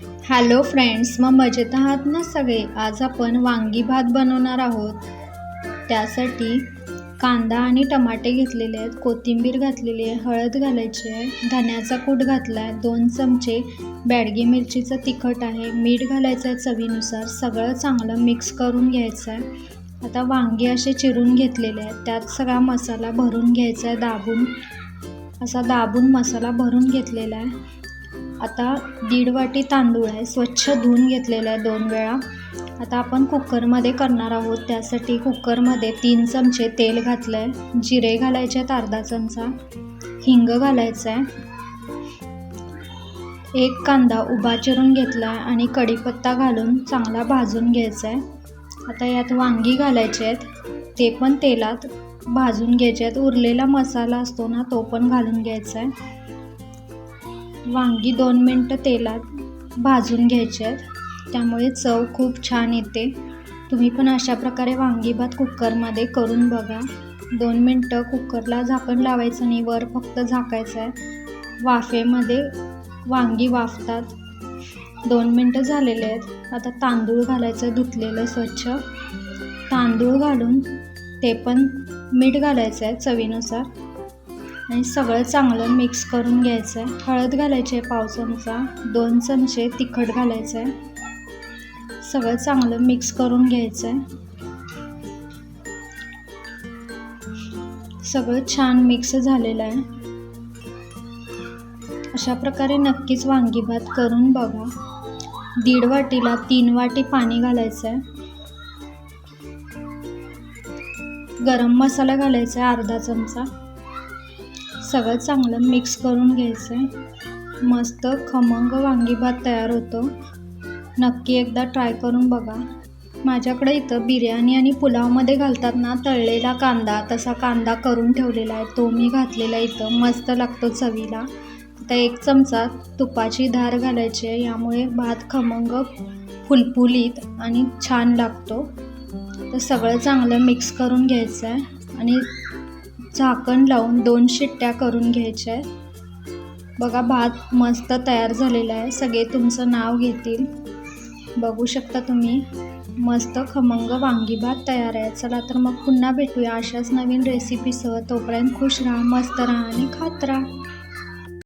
Hello friends मग मजेत आहात ना सगळे? आज आपण वांगी भात बनवणार आहोत. त्यासाठी कांदा आणि टमाटे घेतलेले आहेत कोथिंबीर घातलेली आहे हळद घालायची आहे धन्याचा कूट घातला आहे दोन चमचे बॅडगी मिरचीचं तिखट आहे मीठ घालायचं आहे चवीनुसार सगळं चांगलं मिक्स करून घ्यायचं आहे. आता वांगी असे चिरून घेतलेले आहेत त्यात सगळा मसाला भरून घ्यायचा आहे दाबून असा दाबून मसाला भरून घेतलेला आहे. आता दीड वाटी तांदूळ आहे स्वच्छ धुवून घेतलेला आहे दोन वेळा. आता आपण कुकरमध्ये करणार आहोत त्यासाठी कुकरमध्ये तीन चमचे तेल घातलं आहे जिरे घालायचे आहेत अर्धा चमचा. हिंग घालायचं आहे एक कांदा उभा चिरून घेतला आहे आणि कढीपत्ता घालून चांगला भाजून घ्यायचा आहे आता यात वांगी घालायचे आहेत. ते पण तेलात भाजून घ्यायचे आहेत. उरलेला मसाला असतो ना तो पण घालून घ्यायचा आहे वांगी दोन मिनटं तेलात भाजून घ्यायचे आहेत. त्यामुळे चव खूप छान येते. तुम्ही पण अशा प्रकारे वांगी भात कुकरमध्ये करून बघा. दोन मिनटं कुकरला झाकण लावायचं नाही वर फक्त झाकायचं आहे. वाफेमध्ये वांगी वाफतात. दोन मिनटं झालेले आहेत. आता तांदूळ घालायचं धुतलेलं स्वच्छ. तांदूळ घालून ते पण मीठ घालायचं आहे चवीनुसार. आणि सगळं चांगलं मिक्स करून घ्यायचं आहे हळद घालायची आहे पाव चमचा दोन चमचे तिखट घालायचं आहे सगळं चांगलं मिक्स करून घ्यायचं आहे सगळं छान मिक्स झालेलं आहे. अशा प्रकारे नक्कीच वांगी भात करून बघा. दीड वाटीला तीन वाटी पाणी घालायचं आहे गरम मसाला घालायचा आहे अर्धा चमचा. सगळं चांगलं मिक्स करून घ्यायचं आहे मस्त खमंग वांगी भात तयार होतो. नक्की एकदा ट्राय करून बघा. माझ्याकडे इथं बिर्याणी आणि पुलावमध्ये घालतात ना तळलेला कांदा तसा कांदा करून ठेवलेला आहे. तो मी घातलेला इथं. मस्त लागतो चवीला. आता एक चमचा तुपाची धार घालायची आहे. यामुळे भात खमंग फुलफुलीत आणि छान लागतो. तर सगळं चांगलं मिक्स करून घ्यायचं आहे आणि झाकण लावून दोन शिट्ट्या करून घ्यायच्या आहेत. बघा भात मस्त तयार झालेला आहे. सगळे तुमचं नाव घेतील. बघू शकता तुम्ही मस्त खमंग वांगी भात तयार आहे. चला तर मग पुन्हा भेटूया अशाच नवीन रेसिपीसह तोपर्यंत खुश राहा मस्त राहा आणि खात राहा.